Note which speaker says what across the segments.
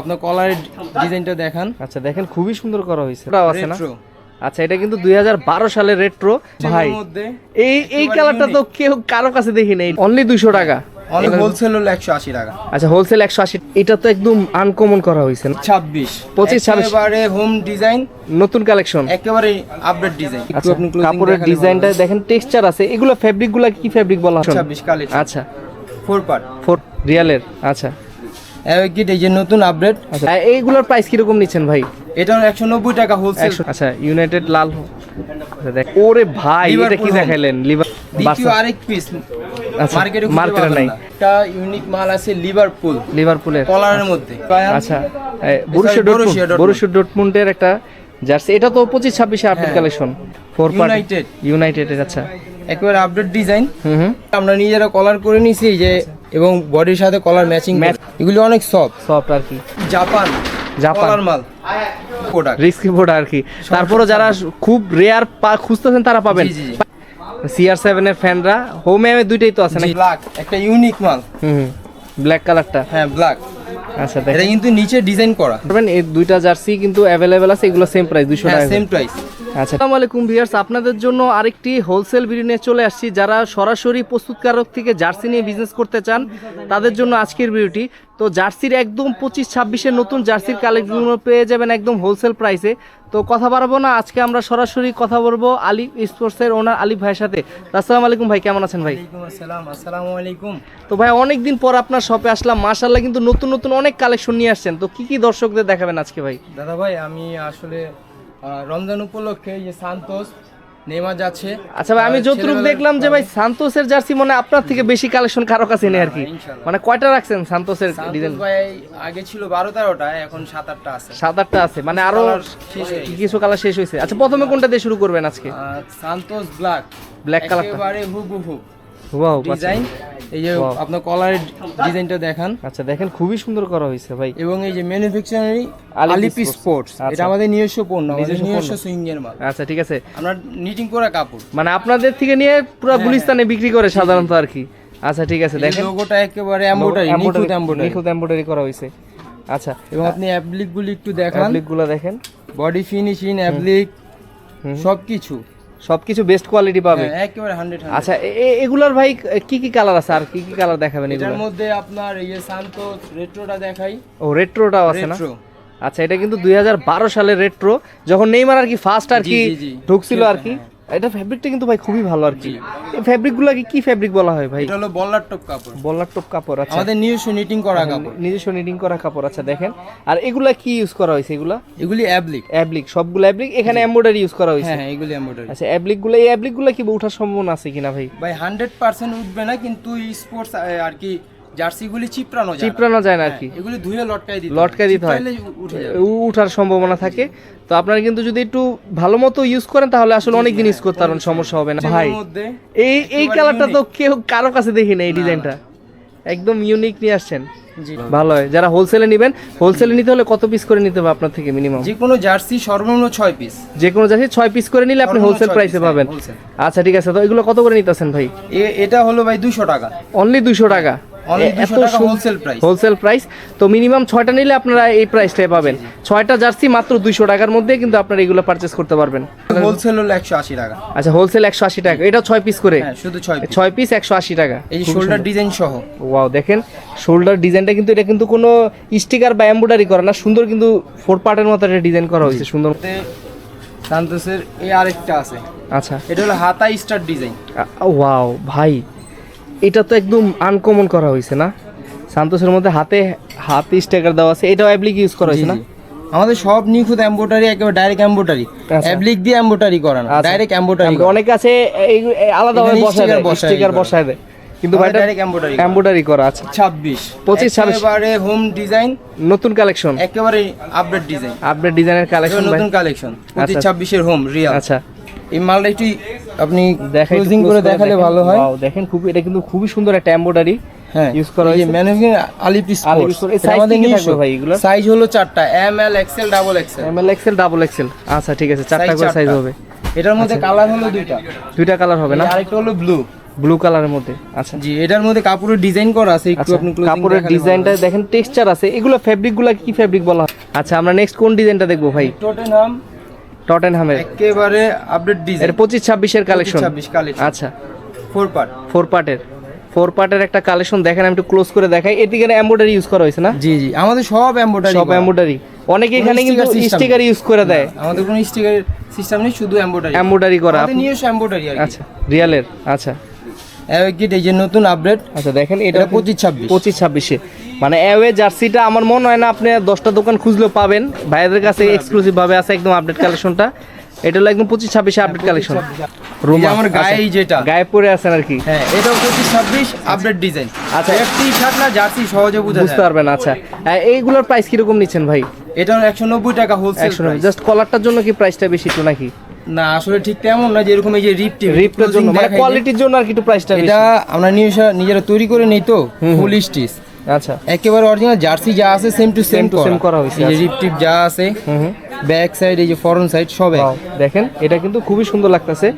Speaker 1: আপনার কলারের ডিজাইনটা দেখান।
Speaker 2: আচ্ছা দেখেন খুবই সুন্দর করা হয়েছে। আছে না? আচ্ছা এটা কিন্তু দুই হাজার বারো সালের রেট্রো ভাই এই এই কালারটা তো কেউ কারও কাছে দেখি নাই। অনলি দুইশো টাকা।
Speaker 1: অনেক হোলসেল হলো একশো আশি টাকা।
Speaker 2: আচ্ছা হোলসেল একশো আশি এটা তো একদম আনকমন করা হয়েছে না?
Speaker 1: ছাব্বিশ।
Speaker 2: 25, 26
Speaker 1: একেবারে হোম ডিজাইন
Speaker 2: নতুন কালেকশন
Speaker 1: একেবারে আপডেট ডিজাইন
Speaker 2: আচ্ছা কাপড়ের ডিজাইনটা দেখেন টেক্সচার আছে। এগুলো ফেব্রিকগুলা কি ফেব্রিক বলা হয়?
Speaker 1: ছাব্বিশ কালেকশন
Speaker 2: আচ্ছা।
Speaker 1: ফোর পার্ট
Speaker 2: ফোর রিয়ালের আচ্ছা।
Speaker 1: এই যে নতুন আপডেট
Speaker 2: আচ্ছা। এইগুলোর প্রাইস কীরকম নিচ্ছেন ভাই?
Speaker 1: এটা একশো নব্বই টাকা হোলসেল
Speaker 2: আচ্ছা ইউনাইটেড লাল আচ্ছা, ওরে ভাই এটা কি দেখাইলেন? লিভার
Speaker 1: দ্বিতীয় আরেক পিস
Speaker 2: আচ্ছা,
Speaker 1: মার্কেটে
Speaker 2: মার্কেটে নাই।
Speaker 1: একটা ইউনিক মাল আছে লিভারপুল
Speaker 2: লিভারপুলের
Speaker 1: কলারের মধ্যে।
Speaker 2: আচ্ছা বরুশিয়া
Speaker 1: Borussia
Speaker 2: ডটমুন্ড বরুশিয়া ডটমুন্ডের একটা জার্সি এটা তো পঁচিশ ছাব্বিশে আপডেট। কালেকশন ফোর আচ্ছা।
Speaker 1: একেবারে আপডেট ডিজাইন
Speaker 2: হুম
Speaker 1: আমরা নিজেরা কলার করে নিছি যে এবং বডির সাথে কলার ম্যাচিং
Speaker 2: ম্যাচ
Speaker 1: এগুলি অনেক সফট
Speaker 2: সফট আর কি।
Speaker 1: Japan
Speaker 2: Japan.
Speaker 1: মাল। প্রোডাক্ট
Speaker 2: রিস্কি বোর্ড আর কি। তারপরও যারা খুব রেয়ার খুঁজতেছেন তারা পাবেন। সিআর সেভেন এর ফ্যানরা হোম এম দুইটাই তো আছে নাকি?
Speaker 1: ব্ল্যাক একটা ইউনিক মাল।
Speaker 2: হুম ব্ল্যাক কালারটা
Speaker 1: হ্যাঁ ব্ল্যাক
Speaker 2: আচ্ছা
Speaker 1: এটা কিন্তু নিচে ডিজাইন করা।
Speaker 2: দেখবেন এই দুইটা জার্সি কিন্তু অ্যাভেলেবেল আছে এগুলো সেম প্রাইস দুশো
Speaker 1: হ্যাঁ
Speaker 2: টাকা
Speaker 1: সেম প্রাইস
Speaker 2: আচ্ছা। আসসালামু আলাইকুম ভিউয়ার্স আপনাদের জন্য আরেকটি হোলসেল ভিডিও নিয়ে চলে আসছি। যারা সরাসরি প্রস্তুতকারক থেকে জার্সি নিয়ে বিজনেস করতে চান তাদের জন্য আজকের ভিডিওটি তো জার্সির একদম পঁচিশ ছাব্বিশের নতুন জার্সির কালেকশনগুলো পেয়ে যাবেন একদম হোলসেল প্রাইসে তো কথা বাড়াবো না আজকে আমরা সরাসরি কথা বলব আলিফ স্পোর্টসের ওনার আলিফ ভাইয়ের সাথে। আসসালামু আলাইকুম ভাই কেমন আছেন ভাই?
Speaker 1: আসসালাম আসসালামু আলাইকুম।
Speaker 2: তো ভাই অনেকদিন পর আপনার শপে আসলাম মাশাল্লাহ কিন্তু নতুন নতুন অনেক কালেকশন নিয়ে আসছেন। তো কি কি দর্শকদের দেখাবেন আজকে ভাই?
Speaker 1: দাদা ভাই আমি আসলে রমজান উপলক্ষে এই যে সান্তোষ নেমাজ আছে।
Speaker 2: আচ্ছা ভাই আমি যতটুকু দেখলাম যে ভাই সান্তোসের জার্সি মানে আপনার থেকে বেশি কালেকশন কারও কাছে নেই আর কি। মানে কয়টা রাখছেন সান্তোসের ডিজাইন
Speaker 1: ভাই আগে ছিল বারো তেরোটা এখন সাত আটটা আছে।
Speaker 2: সাত আটটা আছে। মানে
Speaker 1: আরও
Speaker 2: কিছু কালার শেষ হয়েছে। আচ্ছা প্রথমে কোনটা দিয়ে শুরু করবেন আজকে?
Speaker 1: সান্তোস ব্ল্যাক
Speaker 2: ব্ল্যাক কালার
Speaker 1: একেবারে হুবহু।
Speaker 2: ওয়াও
Speaker 1: ডিজাইন এই যে আপনার কলারের ডিজাইনটা দেখান।
Speaker 2: আচ্ছা দেখেন খুবই সুন্দর করা হয়েছে ভাই।
Speaker 1: এবং এই যে ম্যানুফ্যাকচারারি
Speaker 2: আলিপি
Speaker 1: স্পোর্টস
Speaker 2: আচ্ছা।
Speaker 1: এটা আমাদের নিজস্ব পণ্য আমাদের
Speaker 2: নিজস্ব
Speaker 1: নিজস্ব
Speaker 2: পণ্য।
Speaker 1: সুইং মাল।
Speaker 2: আচ্ছা ঠিক আছে।
Speaker 1: আমরা নিটিং করা কাপড়।
Speaker 2: মানে আপনাদের থেকে নিয়ে পুরো
Speaker 1: হ্যাঁ,
Speaker 2: গুলিস্তানে বিক্রি করে সাধারণত আর কি। আচ্ছা ঠিক আছে দেখেন।
Speaker 1: লোগোটা একেবারে এমব্রয়ডারি নিখুঁত এমব্রয়ডারি
Speaker 2: নিখুঁত এমব্রয়ডারি করা হয়েছে। আচ্ছা।
Speaker 1: এবং আপনি অ্যাপ্লিক গুলি একটু দেখান।
Speaker 2: গুলো দেখেন।
Speaker 1: Body finishing applique. সবকিছু।
Speaker 2: সবকিছু বেস্ট কোয়ালিটি পাবে।
Speaker 1: হ্যাঁ, একেবারে
Speaker 2: আচ্ছা এগুলোর ভাই কি কি কালার আছে? আর কি কি কালার দেখাবেন এগুলো?
Speaker 1: মধ্যে আপনার এই যে সান্তোষ রেট্রোটা দেখাই।
Speaker 2: ও রেট্রোটাও আছে না? আচ্ছা এটা কিন্তু দুই সালের রেট্রো যখন নেইমার আর কি ফার্স্ট আর কি। ঢুকছিল আর কি। এটা ফ্যাব্রিকটা কিন্তু ভাই খুবই ভালো আর কি। এই ফ্যাব্রিকগুলো কি ফ্যাব্রিক বলা হয় ভাই?
Speaker 1: এটা হলো বল্লার টপ কাপড়।
Speaker 2: বলার টপ কাপড় আচ্ছা।
Speaker 1: আমাদের নিজস্ব নিটিং করা কাপড়।
Speaker 2: নিজস্ব নিডিং করা কাপড় আচ্ছা দেখেন। আর এগুলা কি ইউজ করা হয়েছে এগুলা?
Speaker 1: এগুলি অ্যাপ্লিক
Speaker 2: অ্যাবলিক সবগুলো অ্যাবলিক। এখানে এমব্রয়ডারি ইউজ করা হয়েছে।
Speaker 1: হ্যাঁ হ্যাঁ এগুলি এমব্রয়ডারি
Speaker 2: আচ্ছা অ্যাবলিকগুলো এই অ্যাবলিকগুলো কি ওঠার সম্ভাবনা আছে কিনা ভাই?
Speaker 1: ভাই হান্ড্রেড পার্সেন্ট উঠবে না কিন্তু স্পোর্টস আর কি জার্সি গুলি চিপড়ানো যায়।
Speaker 2: চিপড়ানো যায় না আর কি।
Speaker 1: হ্যাঁ, এগুলি ধুয়ে লটকাই দিতে
Speaker 2: লটকাই দিতে হয়। উঠার সম্ভাবনা থাকে। তো আপনারা কিন্তু যদি একটু ভালো মতো ইউজ করেন তাহলে আসলে অনেক দিন ইউজ করতে পারবেন সমস্যা হবে না। ভাই এই এই কালারটা তো। কেউ কারও কাছে দেখি না এই ডিজাইনটা। একদম ইউনিক নিয়ে আসছেন। ভালো হয়। যারা হোলসেলে নেবেন হোলসেলে নিতে হলে কত পিস করে নিতে হবে আপনার থেকে মিনিমাম
Speaker 1: যে কোনো জার্সি সর্বনিম্ন ছয় পিস
Speaker 2: যে কোনো জায়গায় ছয় পিস করে নিলে আপনি হোলসেল প্রাইসে পাবেন।
Speaker 1: হ্যাঁ,
Speaker 2: আচ্ছা ঠিক আছে। তো এগুলো কত করে নিতেছেন ভাই?
Speaker 1: এটা হলো ভাই দুশো টাকা।
Speaker 2: অনলি দুইশো টাকা।
Speaker 1: Only 200 টাকা wholesale price।
Speaker 2: হোলসেল প্রাইস তো মিনিমাম ছয়টা নিলে আপনারা এই প্রাইসটাই পাবেন। ছয়টা জার্সি মাত্র দুইশো টাকার মধ্যে কিন্তু আপনারা এগুলো পারচেস করতে পারবেন।
Speaker 1: হোলসেল হলো একশো আশি টাকা।
Speaker 2: আচ্ছা হোলসেল একশো আশি টাকা। এটা ছয় পিস করে?
Speaker 1: হ্যাঁ শুধু ছয় পিস
Speaker 2: ছয় পিস একশো আশি টাকা।
Speaker 1: এই শোল্ডার ডিজাইন সহ।
Speaker 2: ওয়াও দেখেন শোল্ডার ডিজাইনটা কিন্তু এটা কিন্তু কোনো স্টিকার বা এমব্রয়ডারি করা না। সুন্দর কিন্তু ফোর পার্টের মতো এটা ডিজাইন করা হয়েছে সুন্দর।
Speaker 1: সান্তোসের এই আরেকটা আছে।
Speaker 2: আচ্ছা।
Speaker 1: এটা হলো হাতা স্টার ডিজাইন
Speaker 2: ওয়াও ভাই এটা তো একদম আনকমন করা হয়েছে না? সান্তোসের মধ্যে হাতে হাতে স্টিকার দেওয়া আছে এটাও অ্যাপ্লিক ইউজ করা হয়েছে না?
Speaker 1: আমাদের সব নিখুঁত এমব্রয়ডারি একেবারে ডাইরেক্ট এমব্রয়ডারি
Speaker 2: আচ্ছা।
Speaker 1: অ্যাপ্লিক দিয়ে এমব্রয়ডারি করা না
Speaker 2: আচ্ছা।
Speaker 1: ডাইরেক্ট এমব্রয়ডারি
Speaker 2: অনেকে আছে এই আলাদাভাবে বসায় দেয় স্টিকার বসায় দেয়। কিন্তু
Speaker 1: direct embroidery করা।
Speaker 2: এমব্রয়ডারি করা আছে
Speaker 1: ছাব্বিশ।
Speaker 2: 25, 26
Speaker 1: একেবারে হোম ডিজাইন
Speaker 2: নতুন কালেকশন
Speaker 1: একেবারে আপডেট ডিজাইন
Speaker 2: আপডেট ডিজাইনের কালেকশন
Speaker 1: নতুন কালেকশন পঁচিশ
Speaker 2: আচ্ছা।
Speaker 1: ছাব্বিশের হোম রিয়াল
Speaker 2: আচ্ছা।
Speaker 1: এই মালটা একটু আপনি ক্লোজিং করে দেখালে ভালো হয়।
Speaker 2: দেখেন খুব এটা কিন্তু খুবই সুন্দর একটা এমব্রয়ডারি
Speaker 1: হ্যাঁ
Speaker 2: ইউজ করা হয়েছে।
Speaker 1: ম্যানুফ্যাকচারিং আলিপি স্পোর্টস আমাদের নিজস্ব
Speaker 2: থাকবে ভাই এগুলোর?
Speaker 1: সাইজ হলো চারটা। M L XL double XL
Speaker 2: M L XL double XL আচ্ছা ঠিক আছে চারটা করে সাইজ হবে।
Speaker 1: এটার মধ্যে কালার হলো দুইটা।
Speaker 2: দুইটা কালার হবে না?
Speaker 1: আরেকটা হলো ব্লু
Speaker 2: ব্লু কালারের মধ্যে। আচ্ছা।
Speaker 1: জি এটার মধ্যে কাপড়ের ডিজাইন করা আছে। একটু
Speaker 2: আচ্ছা
Speaker 1: আপনি
Speaker 2: কাপড়ের ডিজাইনটা দেখেন টেক্সচার আছে। এগুলো ফেব্রিকগুলো কি ফেব্রিক বলা হয়? আচ্ছা আমরা নেক্সট কোন ডিজাইনটা দেখব ভাই?
Speaker 1: টটেনহাম
Speaker 2: টটেনহামের।
Speaker 1: একেবারে আপডেট
Speaker 2: এর
Speaker 1: ডিজাইন
Speaker 2: পঁচিশ ছাব্বিশের কালেকশন
Speaker 1: ছাব্বিশ কালেকশন
Speaker 2: আচ্ছা।
Speaker 1: ফোর পার্ট
Speaker 2: ফোর পার্টের ফোর পার্টের একটা কালেকশন দেখেন আমি একটু ক্লোজ করে দেখাই। এদিকে এমব্রয়ডারি ইউজ করা হয়েছে না?
Speaker 1: জি জি। আমাদের সব এমব্রয়ডারি
Speaker 2: সব এমব্রয়ডারি অনেকে এখানে কিন্তু স্টিকার ইউজ করে দেয়।
Speaker 1: আমাদের কোনো স্টিকার সিস্টেম নেই শুধু এমব্রয়ডারি
Speaker 2: এমব্রয়ডারি করা।
Speaker 1: আমাদের নিজস্ব এমব্রয়ডারি
Speaker 2: আচ্ছা রিয়ালের আচ্ছা।
Speaker 1: এই যে নতুন আপডেট
Speaker 2: আচ্ছা দেখেন এটা
Speaker 1: এটা পঁচিশ ছাব্বিশ।
Speaker 2: পঁচিশ ছাব্বিশে। মানে অ্যাওয়ে জার্সিটা আমার মনে হয় না আপনি দশটা দোকান খুঁজলেও পাবেন। ভাইদের কাছে এক্সক্লুসিভ ভাবে আছে একদম আপডেট কালেকশনটা এটা হলো একদম পঁচিশ ছাব্বিশে আপডেট কালেকশন
Speaker 1: যে আমার গায়ে যেটা।
Speaker 2: গায়ে পরে আছেন আর কি।
Speaker 1: হ্যাঁ এটাও পঁচিশ ছাব্বিশ আপডেট ডিজাইন
Speaker 2: আচ্ছা।
Speaker 1: আচ্ছা শার্ট না জার্সি সহজে বোঝা
Speaker 2: বুঝতে পারবেন আচ্ছা। আহ, এইগুলোর প্রাইস কীরকম নিচ্ছেন ভাই?
Speaker 1: এটা একশো নব্বই টাকা হোলসেল
Speaker 2: একশো জাস্ট কলারটার জন্য কি প্রাইসটা বেশি একটু নাকি?
Speaker 1: না আসলে ঠিক তেমন না যেরকম এই যে রিপ টিপ
Speaker 2: রিপ্টের জন্য। মানে কোয়ালিটির জন্য আর কি একটু প্রাইসটা
Speaker 1: এটা আমরা নিজেরা তৈরি করে নেই তো ফুল স্টিচ
Speaker 2: আচ্ছা।
Speaker 1: একেবারে অরিজিনাল জার্সি যা আছে same to same
Speaker 2: to same করা হয়েছে,
Speaker 1: এই
Speaker 2: আচ্ছা।
Speaker 1: রিপ টিপ যা আছে ব্যাক সাইড এই যে ফরন সাইড সব।
Speaker 2: দেখেন এটা কিন্তু খুবই সুন্দর লাগতেছে।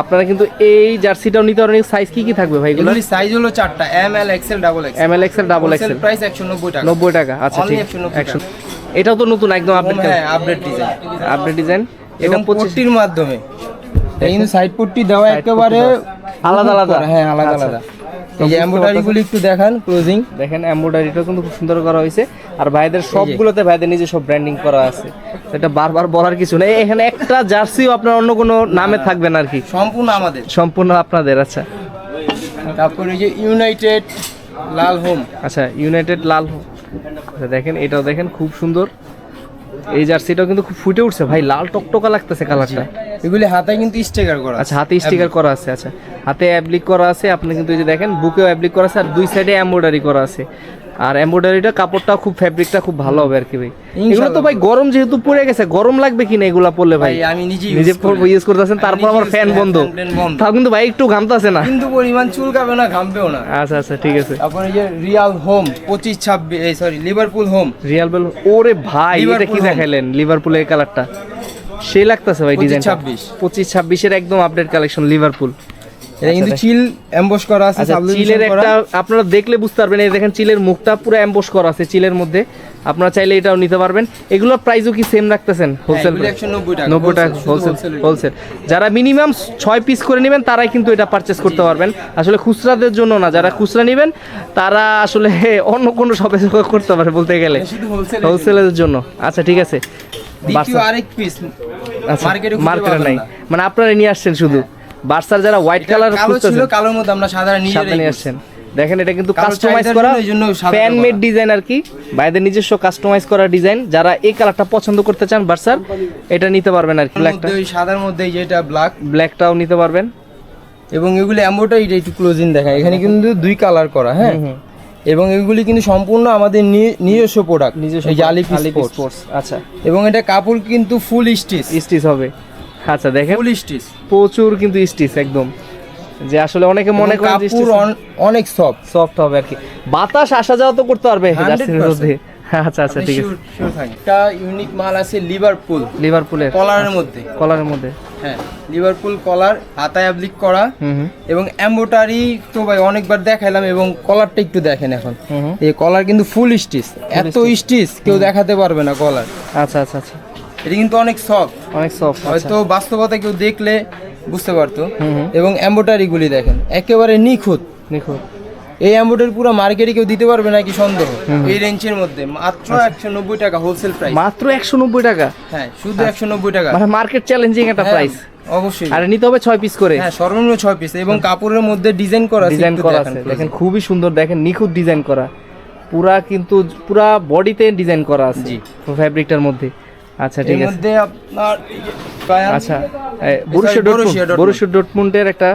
Speaker 2: আপনারা কিন্তু এই জার্সিটাও নিতে পারেন সাইজ কি কি থাকবে ভাই এগুলো
Speaker 1: সাইজ হলো চারটা M L XL double XL
Speaker 2: M L XL double XL
Speaker 1: price একশো নব্বই টাকা।
Speaker 2: নব্বই টাকা আচ্ছা ঠিক।
Speaker 1: 190
Speaker 2: একশো এটাও তো নতুন একদম আপডেট
Speaker 1: হ্যাঁ আপডেট ডিজাইন
Speaker 2: আপডেট ডিজাইন এটা
Speaker 1: এবং
Speaker 2: পঁচিশ
Speaker 1: পট্টির মাধ্যমে। এই সাইড পট্টি দেওয়া একেবারে
Speaker 2: আলাদা আলাদা?
Speaker 1: হ্যাঁ আলাদা
Speaker 2: আচ্ছা।
Speaker 1: আলাদা। এই যে এমব্রয়ডারি গুলি একটু দেখান ক্লোজিং
Speaker 2: দেখেন এমব্রয়ডারিটা কিন্তু খুব সুন্দর করা হয়েছে। আর ভাইদের সবগুলোতে ভাইদের নিজে সব ব্র্যান্ডিং করা আছে। এটা বারবার বলার কিছু নেই। এখানে একটা জার্সিও আপনার অন্য কোনো নামে থাকবে না আর কি।
Speaker 1: সম্পূর্ণ আমাদের।
Speaker 2: সম্পূর্ণ আপনাদের আচ্ছা।
Speaker 1: তারপরে এই যে ইউনাইটেড লাল হোম।
Speaker 2: আচ্ছা ইউনাইটেড লাল আচ্ছা, দেখেন এটাও দেখেন খুব সুন্দর। এই জার্সিটাও কিন্তু খুব ফুটে উঠছে। ভাই লাল টকটকা লাগতেছে কালারটা
Speaker 1: এগুলি হাতায় কিন্তু স্টিকার করা
Speaker 2: আচ্ছা হাতে স্টিকার করা আছে আচ্ছা। হাতে অ্যাপ্লিক করা আছে আপনি কিন্তু এই যে দেখেন বুকেও অ্যাপ্লিক করা আছে আর দুই সাইডে এমব্রয়ডারি করা আছে। আর এমব্রয়ডারিটা কাপড়টা খুব ফ্যাব্রিকটা খুব ভালো হবে আর কি ভাই। এগুলো তো ভাই গরম যেহেতু পড়ে গেছে গরম লাগবে কিনা এগুলা পড়লে ভাই?
Speaker 1: আমি নিজে
Speaker 2: নিজে ইউজ করতেছেন তারপর আমার ফ্যান বন্ধ। তাও কিন্তু ভাই একটু ঘামতাছে না।
Speaker 1: কিন্তু পরিমাণ চুলকাবে না ঘামবেও না।
Speaker 2: আচ্ছা আচ্ছা ঠিক আছে।
Speaker 1: এই যে রিয়াল হোম পঁচিশ ছাব্বিশ এই সরি লিভারপুল হোম
Speaker 2: রিয়াল বেল ওরে ভাই এটা কি দেখাইলেন? লিভারপুলের কালারটা সেই লাগতেছে ভাই ডিজাইন
Speaker 1: 26
Speaker 2: পঁচিশ ছাব্বিশের একদম আপডেট কালেকশন লিভারপুল
Speaker 1: এটা কিন্তু
Speaker 2: আচ্ছা,
Speaker 1: চিল এমবস করা আছে
Speaker 2: আচ্ছা চিলের একটা আপনারা দেখলে বুঝতে পারবেন এই দেখেন চিলের মুখটা পুরো অ্যাম্বোস করা আছে চিলের মধ্যে। আপনারা চাইলে এটাও নিতে পারবেন। এগুলোর প্রাইসও কি সেম রাখতেছেন হোলসেল
Speaker 1: এগুলি 190 টাকা,
Speaker 2: নব্বই টাকা হোলসেল হোলসেল যারা মিনিমাম ছয় পিস করে নেবেন তারাই কিন্তু এটা পারচেস করতে পারবেন। আসলে খুচরাদের জন্য না যারা খুচরা নেবেন তারা আসলে অন্য কোনো শপে করতে পারে বলতে গেলে। হোলসেলের জন্য। আচ্ছা ঠিক আছে।
Speaker 1: আরেক পিস
Speaker 2: আচ্ছা
Speaker 1: মার্কেটে
Speaker 2: নাই। মানে আপনারা নিয়ে আসছেন শুধু। বার্সার যারা হোয়াইট কালার
Speaker 1: কালো ছিল কালোর মধ্যে আমরা সাদা
Speaker 2: নিয়ে। আসছেন দেখেন এটা কিন্তু কাস্টমাইজ করা ফ্যান মেড ডিজাইন আর কি। বাইরের নিজস্ব কাস্টমাইজ করা ডিজাইন যারা এই কালারটা পছন্দ করতে চান বার্সার এটা নিতে পারবেন আর কি ব্ল্যাকটা
Speaker 1: ওই সাদার মধ্যে এই যেটা ব্ল্যাক
Speaker 2: ব্ল্যাকটাও নিতে পারবেন।
Speaker 1: এবং এগুলি এমব্রয়ডারি একটু ক্লোজিং দেখায়। এখানে কিন্তু দুই কালার করা হ্যাঁ। এবং এগুলি কিন্তু সম্পূর্ণ আমাদের নিজস্ব প্রোডাক্ট
Speaker 2: নিজস্ব জালি
Speaker 1: স্পোর্টস
Speaker 2: আচ্ছা।
Speaker 1: এবং এটা কাপড় কিন্তু ফুল স্টিচ
Speaker 2: স্টিচ হবে। আচ্ছা দেখেন।
Speaker 1: Full stitch.
Speaker 2: প্রচুর কিন্তু স্টিচ একদম। যে আসলে অনেকে মনে করেন যে
Speaker 1: কাপড় অনেক সফট
Speaker 2: সফট হবে আর কি। বাতাস আসা যাওয়া তো করতে পারবে
Speaker 1: 100%
Speaker 2: জার্সির মধ্যে আচ্ছা আচ্ছা ঠিক আছে।
Speaker 1: একটা ইউনিক মাল আছে লিভারপুল
Speaker 2: লিভারপুলের
Speaker 1: কলারের মধ্যে।
Speaker 2: কলারের মধ্যে।
Speaker 1: হ্যাঁ লিভারপুল কলার হাতায় অ্যাপ্লিক করা। এবং এম্বোটারি তো ভাই অনেকবার দেখাইলাম এবং কলারটা একটু দেখেন এখন। এই কলার কিন্তু ফুল স্টিচ এত স্টিচ কেউ দেখাতে পারবে না কলার
Speaker 2: আচ্ছা আচ্ছা আচ্ছা।
Speaker 1: এটা কিন্তু অনেক সফট
Speaker 2: অনেক সফট
Speaker 1: হয়তো বাস্তবতা কেউ দেখলে বুঝতে পারতো। এবং এম্বোটারি গুলি দেখেন একেবারে নিখুঁত।
Speaker 2: নিখুঁত।
Speaker 1: এই এম্বোটারি পুরো মার্কেটে কেউ দিতে পারবে নাকি সন্দেহ? এই রেঞ্জের মধ্যে মাত্র একশো নব্বই টাকা হোলসেল প্রাইস
Speaker 2: মাত্র একশো নব্বই টাকা?
Speaker 1: হ্যাঁ শুধু একশো নব্বই টাকা।
Speaker 2: মানে মার্কেট চ্যালেঞ্জিং একটা
Speaker 1: হ্যাঁ,
Speaker 2: প্রাইস
Speaker 1: অবশ্যই।
Speaker 2: আর নিতে হবে ছয় পিস করে।
Speaker 1: হ্যাঁ সর্বনিম্ন ছয় পিস এবং কাপড়ের মধ্যে ডিজাইন করা
Speaker 2: ডিজাইন করা আছে। দেখেন খুবই সুন্দর দেখেন নিখুঁত ডিজাইন করা। পুরা কিন্তু পুরা বডিতে ডিজাইন করা আছে। ফ্যাব্রিকটার মধ্যে। আচ্ছা ঠিক আছে।
Speaker 1: মধ্যে আপনার
Speaker 2: আচ্ছা বরুশিয়া
Speaker 1: Dortmund।
Speaker 2: বরুশিয়া ডটমুন্ডের একটা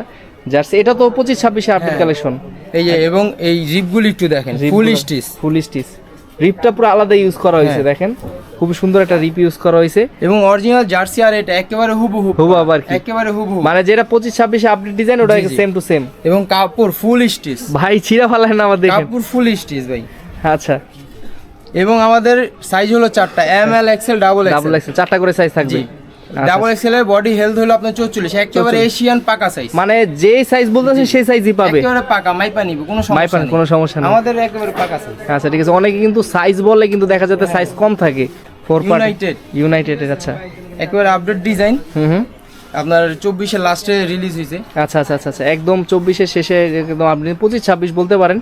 Speaker 2: জার্সি। এটা তো পঁচিশ ছাব্বিশে আপডেট
Speaker 1: হ্যাঁ।
Speaker 2: কালেকশন
Speaker 1: এই যে এবং এই জিপগুলি একটু দেখেন ফুল স্টিচ
Speaker 2: ফুল স্টিচ রিপটা পুরো আলাদা ইউজ করা হয়েছে
Speaker 1: হ্যাঁ।
Speaker 2: দেখেন। খুবই সুন্দর একটা রিপ ইউজ করা হয়েছে।
Speaker 1: এবং অরিজিনাল জার্সি আর এটা একেবারে হুবহু
Speaker 2: হুবহু আবার কি?
Speaker 1: একেবারে হুবহু।
Speaker 2: মানে যেটা পঁচিশ ছাব্বিশে আপডেট ডিজাইন ওটা। সেম টু সেম
Speaker 1: এবং কাপড় ফুল স্টিচ
Speaker 2: ভাই ছিঁড়া ফালায় না আমার দেখেন।
Speaker 1: কাপড় ফুল স্টিচ ভাই।
Speaker 2: আচ্ছা।
Speaker 1: এবং আমাদের সাইজ হলো চারটা M L XL double
Speaker 2: double XL চারটা করে সাইজ থাকবে।
Speaker 1: ডাবল এক্সেল এর বডি হেলথ হলো আপনার চৌচল্লিশ একেবারে এশিয়ান পাকা সাইজ
Speaker 2: মানে যে সাইজ বলতেছে সেই সাইজই পাবে।
Speaker 1: একেবারে পাকা মাইপা নিবে কোনো সমস্যা নেই।
Speaker 2: কোনো সমস্যা নেই।
Speaker 1: আমাদের একেবারে পাকা সাইজ
Speaker 2: আচ্ছা ঠিক আছে। অনেকে কিন্তু সাইজ বলে কিন্তু দেখা যাচ্ছে সাইজ কম থাকে। Four
Speaker 1: United।
Speaker 2: ইউনাইটেড আচ্ছা।
Speaker 1: একেবারে আপডেট ডিজাইন
Speaker 2: হুম হুম।
Speaker 1: আপনার চব্বিশের লাস্টে রিলিজ হয়েছে।
Speaker 2: আচ্ছা আচ্ছা আচ্ছা আচ্ছা। একদম চব্বিশের শেষে একদম আপনি পঁচিশ ছাব্বিশ বলতে পারেন।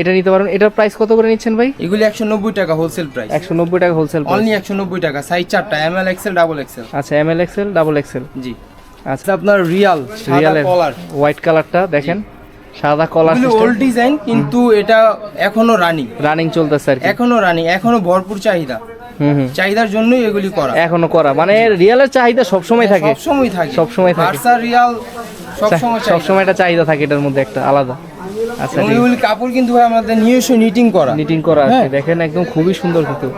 Speaker 2: এটা নিতে পারেন। এটার প্রাইস কত করে নিচ্ছেন ভাই?
Speaker 1: এগুলি একশো নব্বই টাকা হোলসেল প্রাইস
Speaker 2: একশো নব্বই টাকা হোলসেল
Speaker 1: অনলি একশো নব্বই টাকা সাইজ চারটা M L XL double XL
Speaker 2: আচ্ছা M L XL double XL
Speaker 1: জি।
Speaker 2: আচ্ছা।
Speaker 1: আপনার রিয়াল
Speaker 2: রিয়ালের
Speaker 1: কলার
Speaker 2: হোয়াইট কালারটা দেখেন। সাদা কলার
Speaker 1: ওল্ড ডিজাইন কিন্তু এটা এখনও রানিং
Speaker 2: রানিং চলতেছে আর
Speaker 1: এখনও রানিং এখনও ভরপুর চাহিদা। চাহিদার জন্যই এগুলি করা।
Speaker 2: এখনও করা। মানে রিয়ালের চাহিদা সবসময় থাকে।
Speaker 1: সবসময় থাকে।
Speaker 2: সবসময় থাকে।
Speaker 1: রিয়াল সবসময়
Speaker 2: সবসময় একটা চাহিদা থাকে এটার মধ্যে একটা আলাদা। আচ্ছা
Speaker 1: কাপড় কিন্তু ভাই আমাদের নিজস্ব নিটিং করা।
Speaker 2: নিটিং করা আছে
Speaker 1: হ্যাঁ।
Speaker 2: দেখেন একদম খুবই সুন্দর কিন্তু।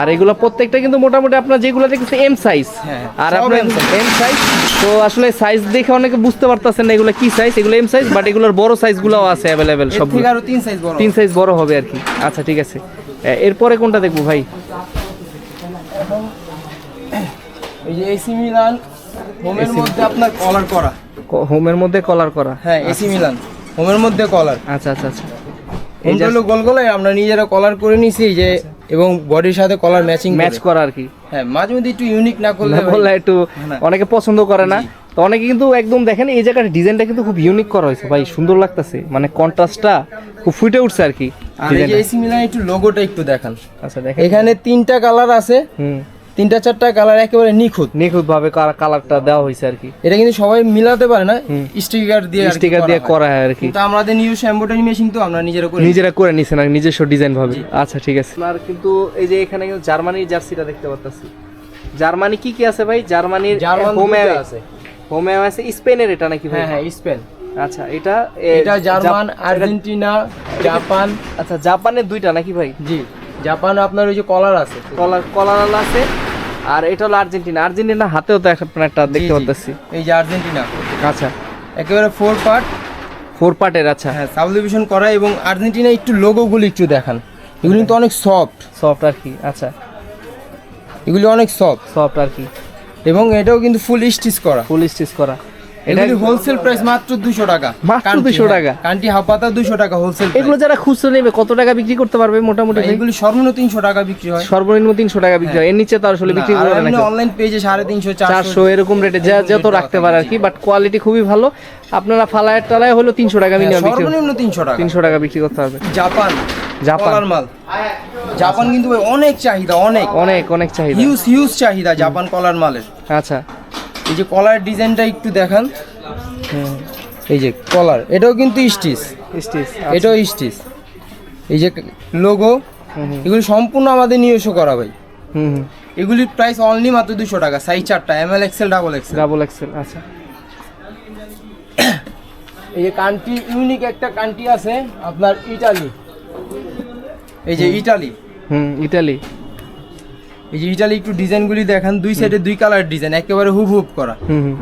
Speaker 2: আর এগুলো প্রত্যেকটা কিন্তু মোটামুটি আপনার যেগুলো দেখতেছে এম সাইজ
Speaker 1: হ্যাঁ,
Speaker 2: আর আপনার এম সাইজ তো আসলে সাইজ দেখে অনেকে বুঝতে পারতেছেন না এগুলো কি সাইজ এগুলো এম সাইজ বাট এগুলোর বড় সাইজগুলোও আছে অ্যাভেলেবেল সব
Speaker 1: আরও তিন সাইজ বড়
Speaker 2: তিন সাইজ বড় হবে আর কি। আচ্ছা ঠিক আছে। এরপরে কোনটা দেখব ভাই?
Speaker 1: এই যে এসি মিলান হোমের মধ্যে আপনার কলার করা।
Speaker 2: হোমের মধ্যে কলার করা।
Speaker 1: হ্যাঁ এসি মিলান হোমের মধ্যে কলার
Speaker 2: আচ্ছা আচ্ছা আচ্ছা। এই
Speaker 1: হোমটা হলো গোল গলায় আমরা নিজেরা কলার করে নিছি যে এবং বডির সাথে কলার ম্যাচিং
Speaker 2: ম্যাচ করা। আর কি।
Speaker 1: হ্যাঁ মাঝে মধ্যে একটু ইউনিক না করলে
Speaker 2: বললে একটু অনেকে পছন্দ করে না। তো অনেকে কিন্তু একদম দেখেন এই জায়গার ডিজাইনটা কিন্তু খুব ইউনিক করা হয়েছে। ভাই সুন্দর লাগতেছে। মানে কন্ট্রাস্টটা খুব ফুটে উঠছে আর কি
Speaker 1: আর এই যে এসি মিলান একটু লোগোটা একটু দেখান।
Speaker 2: আচ্ছা দেখেন।
Speaker 1: এখানে তিনটা কালার আছে।
Speaker 2: হুম।
Speaker 1: তিনটা চারটা কালার একেবারে নিখুঁত।
Speaker 2: নিখুঁত ভাবে কালারটা দেওয়া হয়েছে আর কি।
Speaker 1: এটা কিন্তু সবাই মিলাতে পারে না স্টিকার দিয়ে
Speaker 2: স্টিকার দিয়ে করা হয়। আর কি।
Speaker 1: কিন্তু আমাদের নিজস্ব এমব্রয়ডারি মেশিন তো আমরা নিজেরা করি
Speaker 2: নিজেরা করে নিছেন আর নিজস্ব ডিজাইন ভাবে। আচ্ছা ঠিক আছে। আর কিন্তু এই যে এখানে কিন্তু জার্মানির জার্সিটা দেখতে পাচ্ছি জার্মানি কি কি আছে ভাই? জার্মানির
Speaker 1: জার্মান
Speaker 2: হোমে
Speaker 1: আছে।
Speaker 2: হোমে আছে স্পেনের এটা নাকি ভাই?
Speaker 1: হ্যাঁ হ্যাঁ স্পেন।
Speaker 2: আচ্ছা এটা
Speaker 1: এটা জার্মান আর্জেন্টিনা জাপান।
Speaker 2: আচ্ছা জাপানের দুইটা নাকি ভাই?
Speaker 1: জি জাপান আপনার ওই যে কলার আছে।
Speaker 2: কলার কলার আছে। আর এটা হলো আর্জেন্টিনা। আর্জেন্টিনা হাতেও তো একটা একটা দেখতে। পাচ্ছি
Speaker 1: এই যে আর্জেন্টিনা।
Speaker 2: আচ্ছা।
Speaker 1: একেবারে ফোর পার্ট
Speaker 2: ফোর পার্টের আচ্ছা।
Speaker 1: হ্যাঁ সাবডিভিশন করা এবং আর্জেন্টিনা একটু লোগোগুলি একটু দেখান। এগুলো কিন্তু অনেক সফট
Speaker 2: সফট আর কি আচ্ছা।
Speaker 1: এগুলি অনেক সফট
Speaker 2: সফট আর কি।
Speaker 1: এবং এটাও কিন্তু ফুল স্টিচ করা।
Speaker 2: ফুল স্টিচ করা। এটা
Speaker 1: হোলসেল প্রাইস মাত্র টাকা।
Speaker 2: মাত্র
Speaker 1: কান্টি,
Speaker 2: 200
Speaker 1: হ্যাঁ,
Speaker 2: টাকা?
Speaker 1: কান্টি হাফাতা দুশো টাকা হোলসেল
Speaker 2: এগুলো যারা খুচরো নেবে কত টাকা বিক্রি করতে পারবে মোটামুটি?
Speaker 1: এগুলি সর্বনিম্ন টাকা বিক্রি হয়।
Speaker 2: সর্বনিম্ন টাকা বিক্রি হয়। এর নিচে তো আসলে বিক্রি করে না
Speaker 1: অনলাইন পেজে
Speaker 2: এরকম রেটে যা যত রাখতে পারে আর কি। বাট কোয়ালিটি খুবই ভালো। আপনারা ফালায় টালায় হলো তিনশো টাকা মিনিমাম বিক্রি
Speaker 1: হ্যাঁ, সর্বনিম্ন তিনশো টাকা।
Speaker 2: তিনশো টাকা বিক্রি করতে পারবে
Speaker 1: জাপান।
Speaker 2: জাপান।
Speaker 1: মাল। জাপান কিন্তু অনেক চাহিদা অনেক।
Speaker 2: অনেক অনেক চাহিদা।
Speaker 1: হিউজ হিউজ চাহিদা জাপান কলার মালের।
Speaker 2: আচ্ছা।
Speaker 1: এই যে কলার ডিজাইনটা একটু দেখান।
Speaker 2: হুম
Speaker 1: এই যে কলার এটাও কিন্তু স্টিচ।
Speaker 2: স্টিচ
Speaker 1: এটাও স্টিচ। এই যে লোগো এগুলি সম্পূর্ণ আমাদের নিজস্ব করা ভাই।
Speaker 2: হুম হুম।
Speaker 1: এগুলির প্রাইস অনলি মাত্র দুশো টাকা সাইজ চারটা M L XL double XL
Speaker 2: double XL আচ্ছা।
Speaker 1: এই যে কান্ট্রি ইউনিক একটা কান্ট্রি আছে আপনার ইটালি এই যে ইটালি
Speaker 2: হুম ইটালি
Speaker 1: এই যে ইটালি একটু ডিজাইনগুলি দেখান দুই সাইডে দুই কালার ডিজাইন একেবারে হুব হুব করা।
Speaker 2: হুম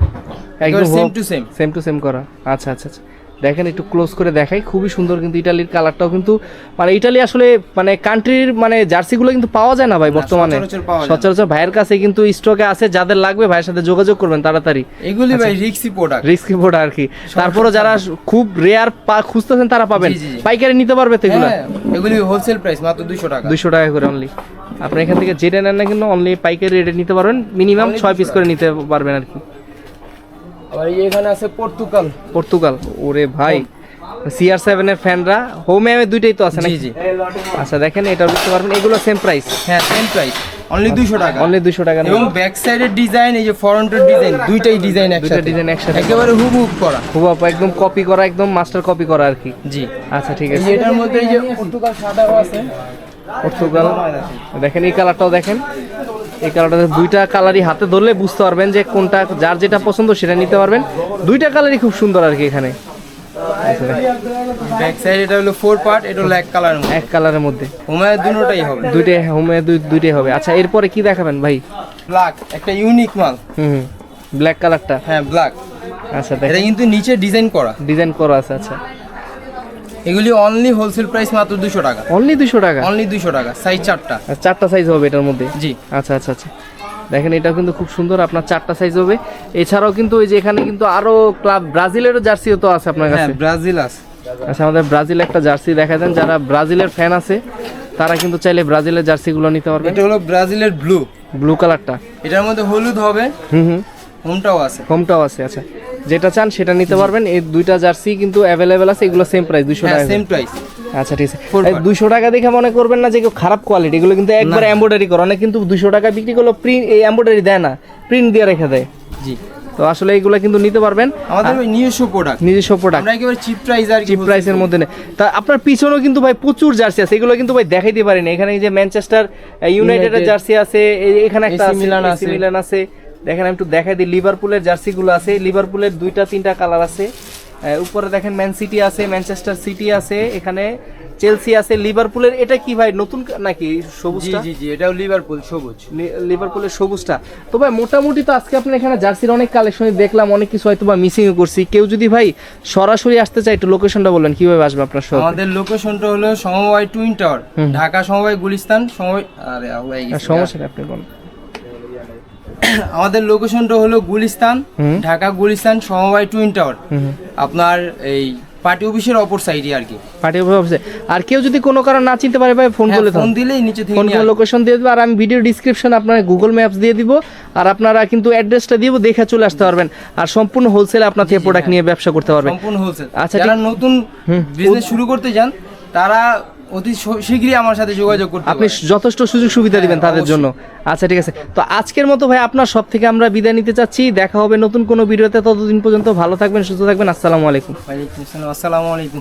Speaker 1: same to same
Speaker 2: same to same করা। আচ্ছা আচ্ছা আচ্ছা। দেখেন একটু ক্লোজ করে দেখাই খুবই সুন্দর কিন্তু ইটালির কালারটাও কিন্তু মানে ইটালি আসলে মানে কান্ট্রির মানে জার্সিগুলো কিন্তু পাওয়া যায় না ভাই বর্তমানে।
Speaker 1: সচরাচর
Speaker 2: ভাইয়ের কাছে কিন্তু স্টকে আছে যাদের লাগবে ভাইয়ের সাথে যোগাযোগ করবেন তাড়াতাড়ি।
Speaker 1: এগুলি ভাই
Speaker 2: আচ্ছা।
Speaker 1: রিক্সি প্রোডাক্ট
Speaker 2: রিস্কি বোর্ড আর কি। তারপরে যারা খুব রেয়ার পা খুঁজতেছেন তারা পাবেন। পাইকারি নিতে পারবে তো এগুলো?
Speaker 1: হ্যাঁ এগুলি হোলসেল প্রাইস মাত্র দুশো টাকা।
Speaker 2: দুইশো টাকা করে অনলি আপনি এখান থেকে যেটা নেন না কিন্তু অনলি পাইকারি রেটে নিতে পারবেন। মিনিমাম ছয় পিস করে নিতে পারবেন আর কি।
Speaker 1: আবার এখানে আছে পর্তুগাল
Speaker 2: পর্তুগাল ওরে ভাই সিআর সেভেন এর ফ্যানরা হোমে দুইটাই তো আছে নাকি?
Speaker 1: জি।
Speaker 2: আচ্ছা দেখেন এটা বুঝতে পারবেন এগুলো সেম প্রাইস
Speaker 1: হ্যাঁ সেম প্রাইস অনলি দুশো টাকা।
Speaker 2: অনলি দুশো টাকা
Speaker 1: এবং ব্যাক সাইডের ডিজাইন এই যে ফ্রন্টের ডিজাইন দুইটাই ডিজাইন একসাথে।
Speaker 2: ডিজাইন একসাথে।
Speaker 1: একেবারে হুব হুব করা।
Speaker 2: আপু, একদম কপি করা একদম মাস্টার কপি করা আর কি।
Speaker 1: জি।
Speaker 2: আচ্ছা ঠিক আছে।
Speaker 1: এটার মধ্যে এই যে পর্তুগাল সাদাও আছে।
Speaker 2: পর্তুগাল দেখেন এই কালারটাও দেখেন। এই কালারটা দুইটা কালারই হাতে ধরলে বুঝতে পারবেন যে কোনটা যার যেটা পছন্দ সেটা নিতে পারবেন। দুইটা কালারই খুব সুন্দর আর কি এখানে।
Speaker 1: ব্যাক সাইড এটা হলো ফোর পার্ট এটা হলো এক কালারের মধ্যে।
Speaker 2: এক কালারের মধ্যে।
Speaker 1: হুমায়ের দুটোটাই হবে।
Speaker 2: দুইটাই হোমে দুইটাই হবে। আচ্ছা এরপরে কি দেখাবেন ভাই?
Speaker 1: ব্ল্যাক একটা ইউনিক মাল।
Speaker 2: হুম ব্ল্যাক কালারটা।
Speaker 1: হ্যাঁ ব্ল্যাক
Speaker 2: আচ্ছা
Speaker 1: এটা কিন্তু নিচে ডিজাইন করা।
Speaker 2: ডিজাইন করা আছে আচ্ছা।
Speaker 1: এগুলি অনলি হোলসেল প্রাইস মাত্র দুশো টাকা।
Speaker 2: অনলি দুশো টাকা?
Speaker 1: অনলি দুশো টাকা সাইজ চারটা।
Speaker 2: চারটা সাইজ হবে এটার মধ্যে?
Speaker 1: জি।
Speaker 2: আচ্ছা আচ্ছা আচ্ছা। দেখেন এটাও কিন্তু খুব সুন্দর আপনার চারটা সাইজ হবে। এছাড়াও কিন্তু ওই যে এখানে কিন্তু আরও ক্লাব ব্রাজিলেরও জার্সিও তো আছে আপনার
Speaker 1: হ্যাঁ
Speaker 2: কাছে
Speaker 1: ব্রাজিল আছে।
Speaker 2: আচ্ছা আমাদের ব্রাজিল একটা জার্সি দেখা দেন। যারা ব্রাজিলের ফ্যান আছে তারা কিন্তু চাইলে ব্রাজিলের জার্সিগুলো নিতে পারবে।
Speaker 1: এটা হলো ব্রাজিলের ব্লু
Speaker 2: ব্লু কালারটা
Speaker 1: এটার মধ্যে হলুদ হবে।
Speaker 2: হুম হুম।
Speaker 1: হোমটাও আছে।
Speaker 2: হোমটাও আছে আচ্ছা। যেটা চান সেটা নিতে পারবেন। এই দুইটা জার্সি কিন্তু অ্যাভেলেবেল আছে এগুলো সেম প্রাইস দুশো
Speaker 1: হ্যাঁ
Speaker 2: টাকা
Speaker 1: সেম প্রাইস
Speaker 2: আচ্ছা ঠিক আছে. দুশো টাকা দেখে মনে করবেন না যে কেউ খারাপ কোয়ালিটি এগুলো কিন্তু একবার এম্ব্রয়ডারি করে। অনেক কিন্তু দুশো টাকা বিক্রি করল প্রিন্ট এই এম্ব্রয়ডারি দেয় না প্রিন্ট দিয়ে রেখে দেয়।
Speaker 1: জি।
Speaker 2: তো আসলে এগুলো কিন্তু নিতে পারবেন।
Speaker 1: আমাদের ওই নিজস্ব প্রোডাক্ট
Speaker 2: নিজস্ব প্রোডাক্ট
Speaker 1: আমরা একেবারে চিপ প্রাইস আর
Speaker 2: চিপ প্রাইসের মধ্যে নেই। তা আপনার পিছনেও কিন্তু ভাই প্রচুর জার্সি আছে এগুলো কিন্তু ভাই দেখাইতে পারিনি। এখানে এই যে ম্যানচেস্টার ইউনাইটেডের জার্সি আছে এখানে একটা আছে
Speaker 1: মিলান আছে।
Speaker 2: মিলান আছে। দেখেন আমি একটু দেখাই দিই লিভারপুলের জার্সিগুলো আছে লিভারপুলের দুইটা তিনটা কালার আছে। উপরে দেখেন ম্যান সিটি আছে ম্যানচেস্টার সিটি আছে এখানে চেলসি আছে লিভারপুলের এটা কি ভাই নতুন নাকি সবুজটা?
Speaker 1: জি জি এটাও লিভারপুল সবুজ।
Speaker 2: লিভারপুলের সবুজটা। তো ভাই মোটামুটি তো আজকে আপনি এখানে জার্সির অনেক কালেকশন দেখলাম অনেক কিছু হয়তো বা মিসিং করছি। কেউ যদি ভাই সরাসরি আসতে চায় একটু লোকেশনটা বলবেন কীভাবে আসবে আপনার শপ
Speaker 1: আমাদের লোকেশনটা হলো সমবায় টুইন টাওয়ার ঢাকা সমবায় গুলিস্তান সমবায় আরে
Speaker 2: সমস্যা আপনি বলুন।
Speaker 1: আমাদের লোকেশনটা হলো গুলিস্তান। ঢাকা গুলিস্তান সমবায় টুইন টাওয়ার আপনার এই পার্টি অফিসের অপর সাইডে আর কি।
Speaker 2: পার্টি অফিসে আর কেউ যদি কোনো কারণ না চিনতে পারে ভাই ফোন
Speaker 1: হ্যাঁ,
Speaker 2: করলে
Speaker 1: ফোন দিলেই নিচে থেকে
Speaker 2: ফোন করে লোকেশন দিয়ে দেবো আর আমি ভিডিও ডিসক্রিপশন আপনার গুগল ম্যাপস দিয়ে দিব আর আপনারা কিন্তু অ্যাড্রেসটা দিব দেখে চলে আসতে পারবেন। আর সম্পূর্ণ হোলসেলে আপনার থেকে প্রোডাক্ট নিয়ে ব্যবসা করতে পারবেন
Speaker 1: সম্পূর্ণ হোলসেল
Speaker 2: আচ্ছা,
Speaker 1: যারা নতুন বিজনেস শুরু করতে চান তারা অতি শীঘ্রই আমার সাথে যোগাযোগ করতে
Speaker 2: আপনি যথেষ্ট সুযোগ সুবিধা দিবেন তাদের জন্য। আচ্ছা ঠিক আছে। তো আজকের মতো ভাই আপনার সব থেকে আমরা বিদায় নিতে চাচ্ছি। দেখা হবে নতুন কোনো ভিডিওতে। ততদিন পর্যন্ত ভালো থাকবেন সুস্থ থাকবেন। আসসালামু আলাইকুম।
Speaker 1: ওয়ালাইকুম আসসালাম। আসসালামু আলাইকুম।